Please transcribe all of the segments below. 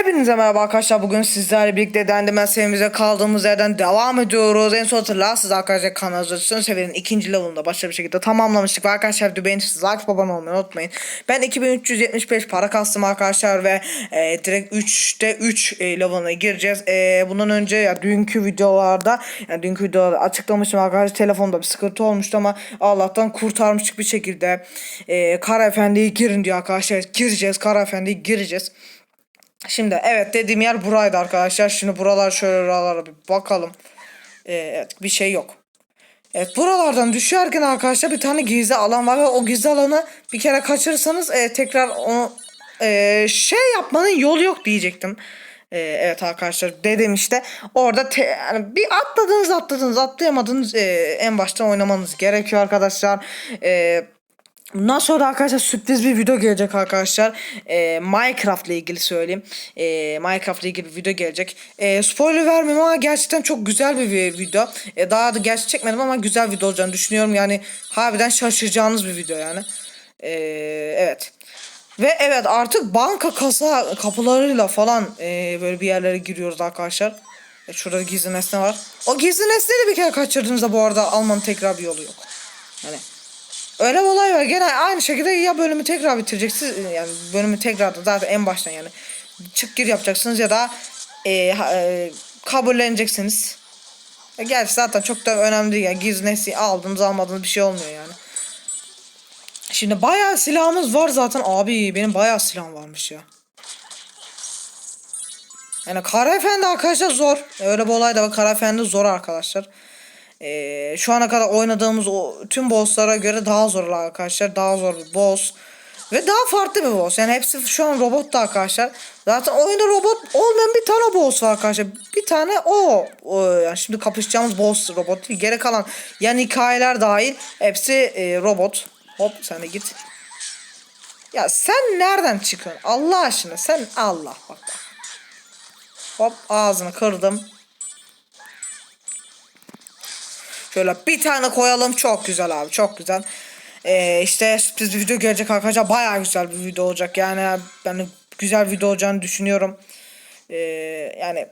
Hepinize merhaba arkadaşlar. Bugün sizlerle birlikte Dendemel serimize kaldığımız yerden devam ediyoruz. En son hatırlarsınız arkadaşlar kanalımızda son seviyenin ikinci level'ında başarılı bir şekilde tamamlamıştık. Ve arkadaşlar videoyu beğenirseniz like babam olmayı unutmayın. Ben 2375 para kastım arkadaşlar ve e, direkt 3'te 3 e, level'ına gireceğiz. E, bundan önce ya dünkü videolarda yani dünkü videoda açıklamıştım arkadaşlar telefonda bir sıkıntı olmuştu ama Allah'tan kurtarmıştık bir şekilde. E, Kara Efendi'ye girin diyor arkadaşlar. Gireceğiz Kara Efendi'ye gireceğiz. Şimdi evet dediğim yer buraydı arkadaşlar. Şimdi buralar şöyle buralara bir bakalım. Ee, evet bir şey yok. Evet buralardan düşerken arkadaşlar bir tane gizli alan var ve o gizli alanı bir kere kaçırırsanız e, tekrar onu e, şey yapmanın yolu yok diyecektim. E, evet arkadaşlar dedim işte orada te- yani bir atladınız atladınız atlayamadınız e, en baştan oynamanız gerekiyor arkadaşlar. Eee Bundan sonra arkadaşlar sürpriz bir video gelecek arkadaşlar. Ee, Minecraft ile ilgili söyleyeyim. Ee, Minecraft ile ilgili bir video gelecek. Ee, spoiler vermeyeyim ama gerçekten çok güzel bir vi- video. Ee, daha da gerçi çekmedim ama güzel video olacağını düşünüyorum. Yani harbiden şaşıracağınız bir video yani. Ee, evet. Ve evet artık banka kasa kapılarıyla falan e, böyle bir yerlere giriyoruz arkadaşlar. E, şurada gizli nesne var. O gizli nesneyi bir kere kaçırdığınızda bu arada almanın tekrar bir yolu yok. Hani Öyle bir olay var. Gene aynı şekilde ya bölümü tekrar bitireceksiniz yani bölümü tekrar da zaten en baştan yani çık gir yapacaksınız ya da e, e, kabulleneceksiniz. E, gerçi zaten çok da önemli değil ya. Gizli nesneyi aldınız almadınız bir şey olmuyor yani. Şimdi bayağı silahımız var zaten. Abi benim bayağı silahım varmış ya. Yani Kara Efendi arkadaşlar zor. Öyle bir olay da var. Kara Efendi zor arkadaşlar. Ee, şu ana kadar oynadığımız o tüm bosslara göre daha zor arkadaşlar. Daha zor bir boss. Ve daha farklı bir boss. Yani hepsi şu an robot da arkadaşlar. Zaten oyunda robot olmayan bir tane boss var arkadaşlar. Bir tane o. o yani şimdi kapışacağımız boss robot değil. Geri kalan yan hikayeler dahil hepsi e, robot. Hop sen de git. Ya sen nereden çıkıyorsun? Allah aşkına sen Allah bak. Hop ağzını kırdım. Şöyle bir tane koyalım. Çok güzel abi. Çok güzel. Ee, işte sürpriz bir video gelecek arkadaşlar. Baya güzel bir video olacak. Yani ben güzel video olacağını düşünüyorum. Ee, yani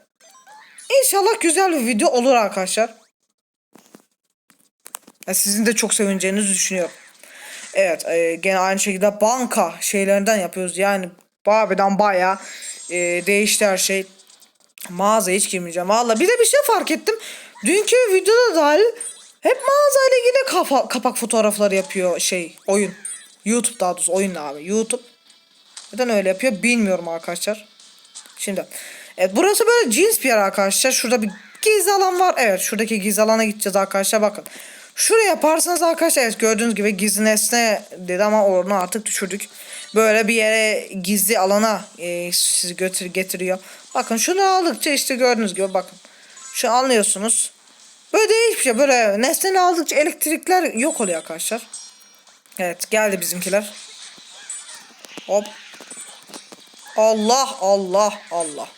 inşallah güzel bir video olur arkadaşlar. Ya sizin de çok sevineceğinizi düşünüyorum. Evet e, gene aynı şekilde banka şeylerinden yapıyoruz. Yani harbiden baya e, değişti her şey. Mağaza hiç girmeyeceğim. Valla bir de bir şey fark ettim. Dünkü videoda dahil hep mağazayla ilgili kafa, kapak fotoğrafları yapıyor şey oyun. YouTube daha doğrusu oyun abi YouTube. Neden öyle yapıyor bilmiyorum arkadaşlar. Şimdi evet burası böyle cins bir yer arkadaşlar. Şurada bir gizli alan var. Evet şuradaki gizli alana gideceğiz arkadaşlar bakın. Şuraya yaparsanız arkadaşlar evet gördüğünüz gibi gizli nesne dedi ama onu artık düşürdük. Böyle bir yere gizli alana e, sizi götür getiriyor. Bakın şunu aldıkça işte gördüğünüz gibi bakın. Şu anlıyorsunuz. Böyle değil hiçbir şey. Böyle nesneni aldıkça elektrikler yok oluyor arkadaşlar. Evet geldi bizimkiler. Hop. Allah Allah Allah.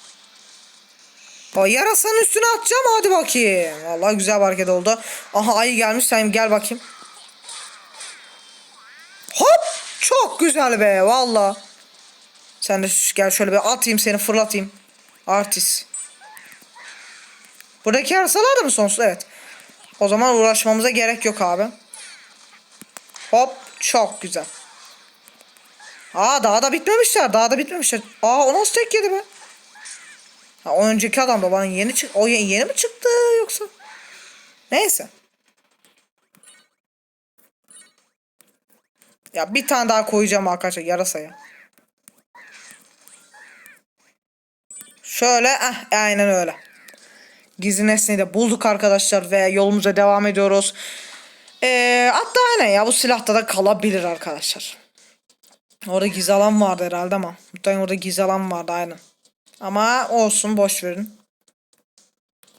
O yarasanın üstüne atacağım hadi bakayım. Vallahi güzel bir hareket oldu. Aha ayı gelmiş sen gel bakayım. Hop çok güzel be valla. Sen de gel şöyle bir atayım seni fırlatayım. Artist. Buradaki yarasalar da mı sonsuz? Evet. O zaman uğraşmamıza gerek yok abi. Hop çok güzel. Aa daha da bitmemişler. Daha da bitmemişler. Aa o nasıl tek yedi be? Ha, o önceki adam da bana yeni çık o ye- yeni mi çıktı yoksa? Neyse. Ya bir tane daha koyacağım arkadaşlar yarasaya. Şöyle eh, aynen öyle. Gizli nesneyi de bulduk arkadaşlar ve yolumuza devam ediyoruz. Ee, hatta aynen ya bu silahta da kalabilir arkadaşlar. Orada gizli alan vardı herhalde ama. Muhtemelen orada gizli alan vardı aynen. Ama olsun boş verin.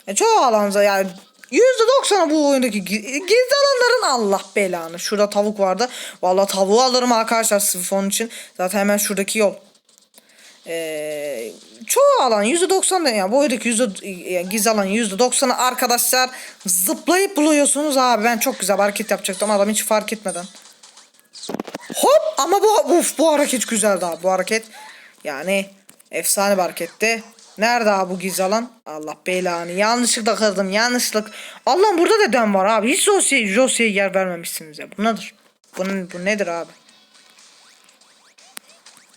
E, çoğu alanza yani %90'ı bu oyundaki gi- gizli alanların Allah belanı. Şurada tavuk vardı. Vallahi tavuğu alırım arkadaşlar sırf onun için. Zaten hemen şuradaki yol. Ee, çoğu alan %90 da yani bu yüzde, yani gizli alan %90'ı arkadaşlar zıplayıp buluyorsunuz abi. Ben çok güzel hareket yapacaktım adam hiç fark etmeden. Hop ama bu uf, bu hareket güzeldi abi bu hareket. Yani Efsane bir hareketti. Nerede abi bu gizli alan? Allah belanı. Yanlışlıkla kırdım. Yanlışlık. Allah'ım burada da dön var abi. Hiç Josie'ye Josie'ye yer vermemişsiniz ya. Bu nedir? Bunun, bu nedir abi?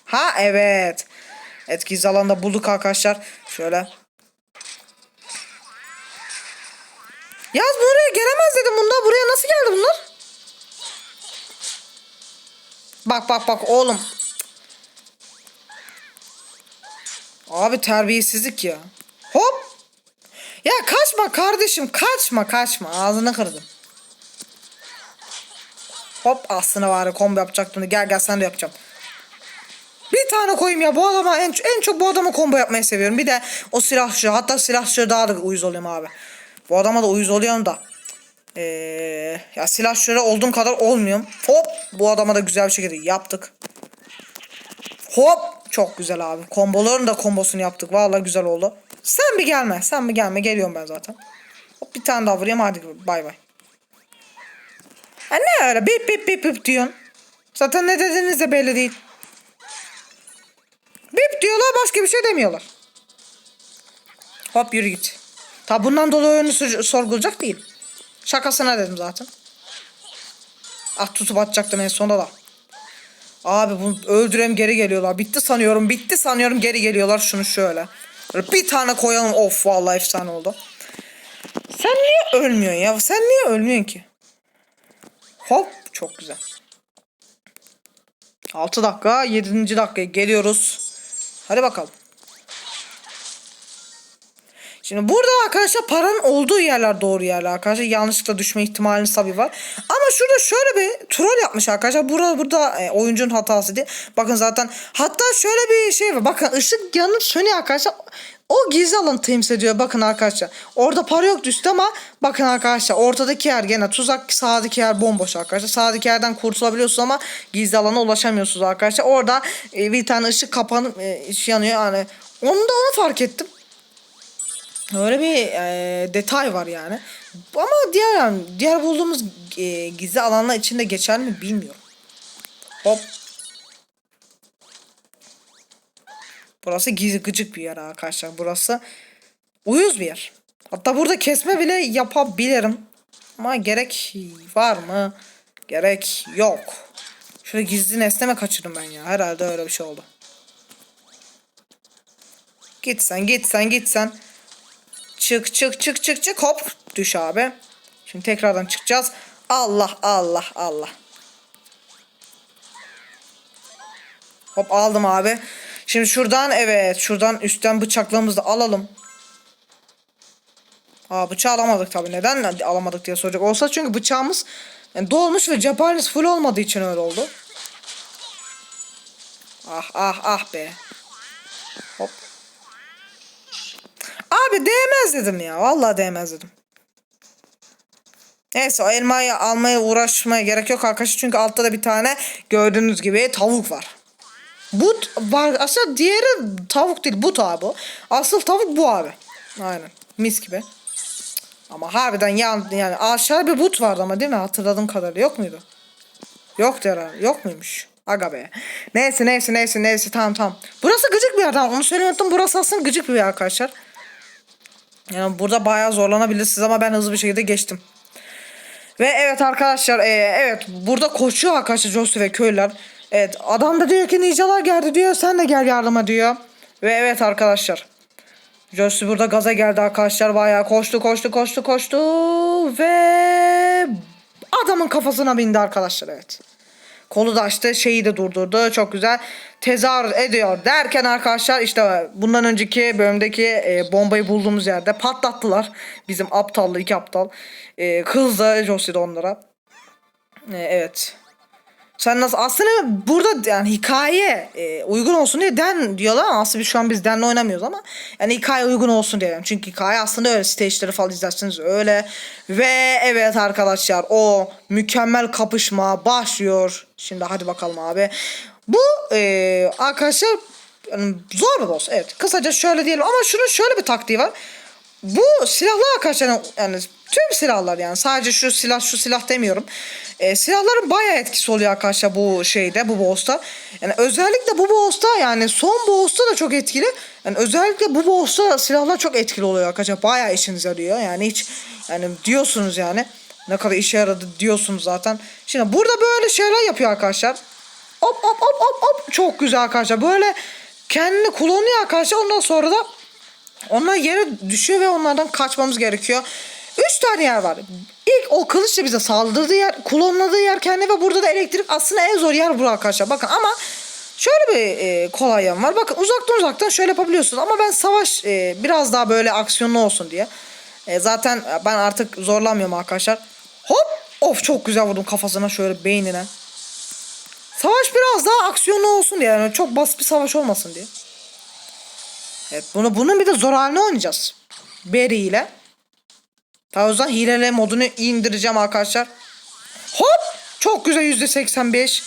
Ha evet. Gizli alanda bulduk arkadaşlar. Şöyle. Yaz buraya gelemez dedim bunlar. Buraya nasıl geldi bunlar? Bak bak bak oğlum. Abi terbiyesizlik ya. Hop. Ya kaçma kardeşim kaçma kaçma ağzını kırdım. Hop aslında var ya combo yapacaktım. Gel gel sen de yapacağım. Tane koyayım ya bu adama en, en çok bu adama combo yapmayı seviyorum. Bir de o silahçı hatta silahçı daha da uyuz oluyorum abi. Bu adama da uyuz oluyorum da. Ee, ya silahçılara olduğum kadar olmuyorum. Hop bu adama da güzel bir şekilde yaptık. Hop çok güzel abi. Komboların da kombosunu yaptık. Vallahi güzel oldu. Sen bir gelme. Sen bir gelme. Geliyorum ben zaten. Hop bir tane daha vurayım. Hadi bay bay. Ha ne öyle bip bip bip bip diyorsun. Zaten ne dediğiniz de belli değil. Bip diyorlar başka bir şey demiyorlar. Hop yürü git. Tabi bundan dolayı oyunu sor- sorgulayacak değil. Şakasına dedim zaten. Ah tutup atacaktım en sonunda da. Abi bunu öldürem geri geliyorlar. Bitti sanıyorum. Bitti sanıyorum geri geliyorlar. Şunu şöyle. Böyle bir tane koyalım. Of vallahi efsane oldu. Sen niye ölmüyorsun ya? Sen niye ölmüyorsun ki? Hop çok güzel. 6 dakika 7. dakikaya geliyoruz. Hadi bakalım. Şimdi burada arkadaşlar paranın olduğu yerler doğru yerler arkadaşlar. Yanlışlıkla düşme ihtimaliniz tabii var. Ama şurada şöyle bir troll yapmış arkadaşlar. Burada burada e, oyuncunun hatası değil. Bakın zaten hatta şöyle bir şey var. Bakın ışık yanıp sönüyor arkadaşlar. O gizli alanı temsil ediyor. Bakın arkadaşlar. Orada para yok düştü ama bakın arkadaşlar ortadaki yer gene tuzak sağdaki yer bomboş arkadaşlar. Sağdaki yerden kurtulabiliyorsunuz ama gizli alana ulaşamıyorsunuz arkadaşlar. Orada e, bir tane ışık kapanıp e, yanıyor yani. Onu da onu fark ettim. Öyle bir e, detay var yani. Ama diğer yani diğer bulduğumuz e, gizli alanlar içinde geçer mi bilmiyorum. Hop. Burası gizli gıcık bir yer arkadaşlar. Burası uyuz bir yer. Hatta burada kesme bile yapabilirim. Ama gerek var mı? Gerek yok. Şöyle gizli nesne mi kaçırdım ben ya? Herhalde öyle bir şey oldu. Git sen git sen git sen. Çık çık çık çık çık hop düş abi. Şimdi tekrardan çıkacağız. Allah Allah Allah. Hop aldım abi. Şimdi şuradan evet şuradan üstten bıçaklığımızı da alalım. Aa bıçağı alamadık tabi. Neden alamadık diye soracak olsa çünkü bıçağımız yani dolmuş ve cephanemiz full olmadığı için öyle oldu. Ah ah ah be. Hop. Abi değmez dedim ya. Vallahi değmez dedim. Neyse o elmayı almaya uğraşmaya gerek yok arkadaşlar. Çünkü altta da bir tane gördüğünüz gibi tavuk var. But var. Aslında diğeri tavuk değil. But abi. Asıl tavuk bu abi. Aynen. Mis gibi. Ama harbiden yan, yani aşağı bir but vardı ama değil mi? Hatırladığım kadarıyla. Yok muydu? Yoktu herhalde. Yok muymuş? Aga be. Neyse neyse neyse neyse tamam tamam. Burası gıcık bir yer tamam. Onu söylemeyi unuttum. Burası aslında gıcık bir yer arkadaşlar. Yani burada bayağı zorlanabilirsiniz ama ben hızlı bir şekilde geçtim. Ve evet arkadaşlar e, evet burada koşuyor arkadaşlar Josu ve köylüler. Evet adam da diyor ki ninjalar geldi diyor. Sen de gel yardıma diyor. Ve evet arkadaşlar. Josu burada gaza geldi arkadaşlar. Bayağı koştu koştu koştu koştu. Ve adamın kafasına bindi arkadaşlar evet. Kolu da açtı şeyi de durdurdu. Çok güzel. Tezahür ediyor derken arkadaşlar işte bundan önceki bölümdeki e, bombayı bulduğumuz yerde patlattılar. Bizim aptallı iki aptal e, kızdı Josie de onlara. E, evet sen nasıl aslında burada yani hikaye e, uygun olsun diye den diyorlar ama aslında biz şu an biz denle oynamıyoruz ama yani hikaye uygun olsun diye. Yani çünkü hikaye aslında öyle stage'leri falan izlersiniz öyle. Ve evet arkadaşlar o mükemmel kapışma başlıyor. Şimdi hadi bakalım abi. Bu e, arkadaşlar yani zor bir boss evet. Kısaca şöyle diyelim ama şunun şöyle bir taktiği var. Bu silahlı arkadaşlar yani tüm silahlar yani sadece şu silah şu silah demiyorum. E, silahların bayağı etkisi oluyor arkadaşlar bu şeyde bu boss'ta. Yani özellikle bu boss'ta yani son boss'ta da çok etkili. Yani özellikle bu boss'ta silahlar çok etkili oluyor arkadaşlar. Bayağı işinize yarıyor. Yani hiç yani diyorsunuz yani ne kadar işe yaradı diyorsunuz zaten. Şimdi burada böyle şeyler yapıyor arkadaşlar. Hop hop hop hop hop çok güzel arkadaşlar. Böyle kendini kullanıyor arkadaşlar. Ondan sonra da onlar yere düşüyor ve onlardan kaçmamız gerekiyor. Üç tane yer var. İlk o kılıçla bize saldırdığı yer, klonladığı yer kendi ve burada da elektrik aslında en zor yer bu arkadaşlar. Bakın ama şöyle bir e, kolay yan var. Bakın uzaktan uzaktan şöyle yapabiliyorsunuz ama ben savaş e, biraz daha böyle aksiyonlu olsun diye. E, zaten ben artık zorlamıyorum arkadaşlar. Hop! Of çok güzel vurdum kafasına şöyle beynine. Savaş biraz daha aksiyonlu olsun diye yani çok basit bir savaş olmasın diye. Evet bunu bunun bir de zor halini oynayacağız. Berry ile. Daha o yüzden hilele modunu indireceğim arkadaşlar. Hop! Çok güzel yüzde 85.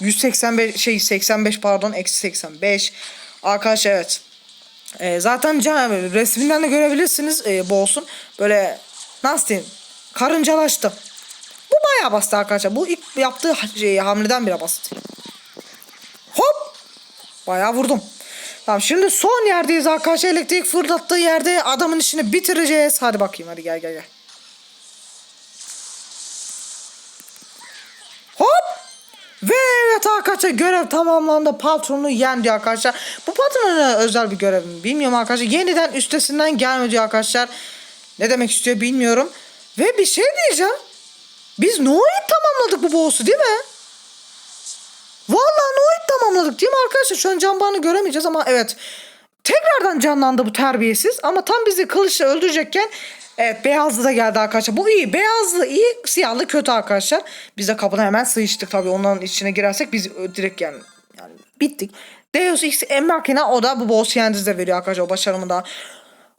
185 şey 85 pardon eksi 85. Arkadaşlar evet. Ee, zaten can, resminden de görebilirsiniz e, bu olsun. Böyle nasıl diyeyim? Karıncalaştı. Bu bayağı basit arkadaşlar. Bu ilk yaptığı şey, hamleden bile basit. Hop! Bayağı vurdum. Tamam şimdi son yerdeyiz arkadaşlar. Elektrik fırlattığı yerde adamın işini bitireceğiz. Hadi bakayım hadi gel gel gel. Hop! Ve evet arkadaşlar görev tamamlandı. Patronu yendi arkadaşlar. Bu patronun özel bir görev mi? Bilmiyorum arkadaşlar. Yeniden üstesinden gelme diyor arkadaşlar. Ne demek istiyor bilmiyorum. Ve bir şey diyeceğim. Biz Noid tamamladık bu boss'u değil mi? Noid tamamladık değil mi arkadaşlar? Şu an can bağını göremeyeceğiz ama evet. Tekrardan canlandı bu terbiyesiz. Ama tam bizi kılıçla öldürecekken Evet beyazlı da geldi arkadaşlar. Bu iyi. Beyazlı iyi. Siyahlı kötü arkadaşlar. Biz de kapına hemen sıçtık tabii. Onların içine girersek biz direkt yani, yani bittik. Deus Ex Machina o da bu boss yendize veriyor arkadaşlar o başarımı da.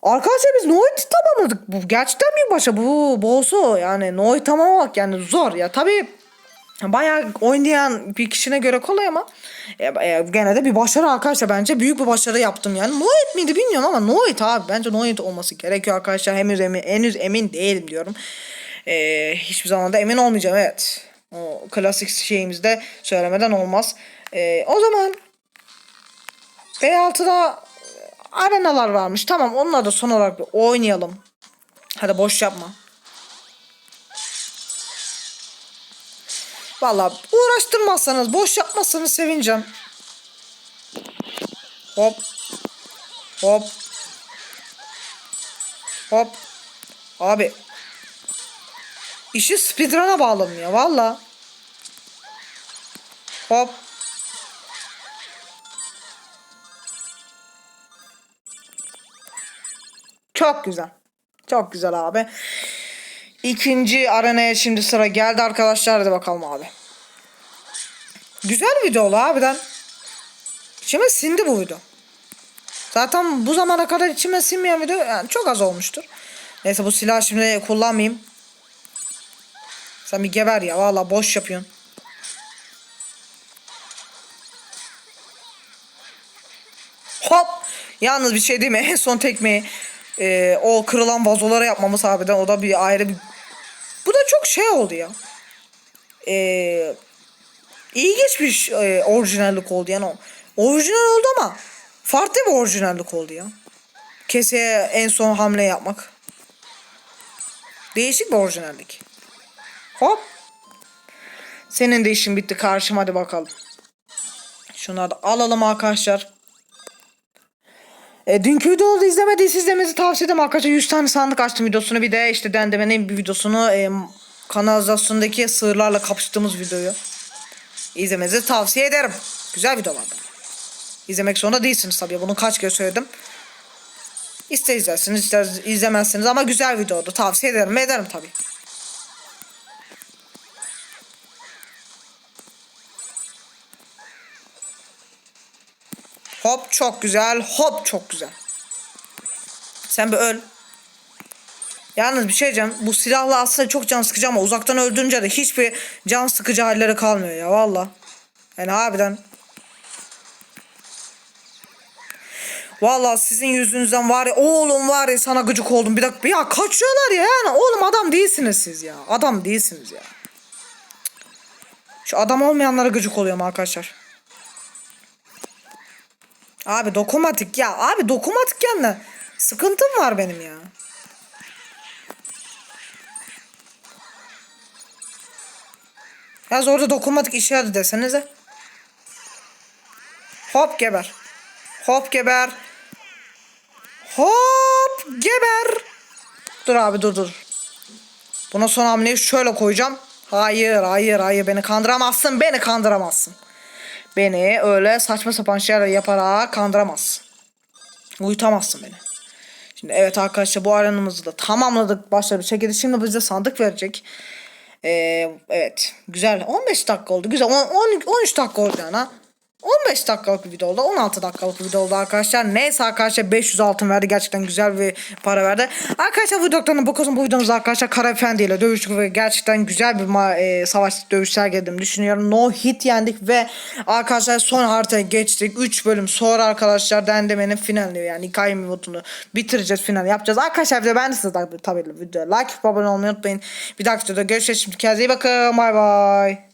Arkadaşlar biz Noid'i tamamladık. Bu gerçekten büyük başarı. Bu boss'u yani Noid tamamlamak yani zor ya. Tabii bayağı oynayan bir kişine göre kolay ama e, e, gene de bir başarı arkadaşlar bence büyük bir başarı yaptım yani. Noid miydi bilmiyorum ama Noid abi bence Noid olması gerekiyor arkadaşlar. Henüz emin, henüz emin değilim diyorum. E, hiçbir zaman da emin olmayacağım evet. O klasik şeyimizde söylemeden olmaz. E, o zaman B6'da arenalar varmış. Tamam onları da son olarak bir oynayalım. Hadi boş yapma. Valla uğraştırmazsanız, boş yapmazsanız sevineceğim. Hop. Hop. Hop. Abi. İşi speedrun'a bağladım ya valla. Hop. Çok güzel. Çok güzel abi. İkinci arenaya şimdi sıra geldi arkadaşlar. Hadi bakalım abi. Güzel video oldu harbiden. İçime sindi bu video. Zaten bu zamana kadar içime sinmeyen video yani çok az olmuştur. Neyse bu silahı şimdi kullanmayayım. Sen bir geber ya valla boş yapıyorsun. Hop. Yalnız bir şey değil mi? Son tekmeyi e, o kırılan vazolara yapmamız harbiden o da bir ayrı bir... Bu da çok şey oldu ya. E, ilginç bir e, orijinallik oldu yani. Orijinal oldu ama farklı bir orijinallik oldu ya. Keseye en son hamle yapmak. Değişik bir orijinallik. Hop. Senin de işin bitti karşıma hadi bakalım. Şunları da alalım arkadaşlar. E, dünkü videoyu izlemediyseniz izlemenizi tavsiye ederim arkadaşlar. 100 tane sandık açtım videosunu bir de işte dendemenin bir videosunu e, kanalizasyondaki sığırlarla kapıştığımız videoyu izlemenizi tavsiye ederim. Güzel videolardı. İzlemek zorunda değilsiniz tabii. Bunu kaç kere söyledim. İster izlersiniz ister izlemezsiniz ama güzel videodu. Tavsiye ederim ederim tabii. Hop çok güzel. Hop çok güzel. Sen bir öl. Yalnız bir şey diyeceğim. Bu silahla aslında çok can sıkıcı ama uzaktan öldürünce de hiçbir can sıkıcı halleri kalmıyor ya valla. Yani harbiden. Vallahi sizin yüzünüzden var ya oğlum var ya sana gıcık oldum. Bir dakika ya kaçıyorlar ya yani oğlum adam değilsiniz siz ya. Adam değilsiniz ya. Şu adam olmayanlara gıcık oluyorum arkadaşlar. Abi dokunmatik ya. Abi dokunmatik yanına. Sıkıntım var benim ya. Yaz orada dokunmatik işe yaradı desenize. Hop geber. Hop geber. Hop geber. Dur abi dur dur. Buna son hamleyi şöyle koyacağım. Hayır hayır hayır beni kandıramazsın beni kandıramazsın. Beni öyle saçma sapan şeyler yaparak kandıramazsın. Uyutamazsın beni. Şimdi evet arkadaşlar bu aranımızı da tamamladık başarılı bir şekilde. Şimdi bize sandık verecek. Ee, evet güzel 15 dakika oldu güzel 10, 10, 13 dakika oldu yani ha. 15 dakikalık bir video oldu 16 dakikalık bir video oldu arkadaşlar. Neyse arkadaşlar 500 altın verdi gerçekten güzel bir para verdi. Arkadaşlar bu videolarına bakıyorsun bu videomuzda arkadaşlar Kara Efendi ile dövüştük ve gerçekten güzel bir e, savaş dövüş sergiledim düşünüyorum. No hit yendik ve arkadaşlar son haritaya geçtik. 3 bölüm sonra arkadaşlar dendemenin finalini yani hikaye modunu bitireceğiz final yapacağız. Arkadaşlar bir ben de size tabii, tabii videoya like abone olmayı unutmayın. Bir dahaki videoda görüşürüz. Şimdi kendinize iyi bakın. Bay bay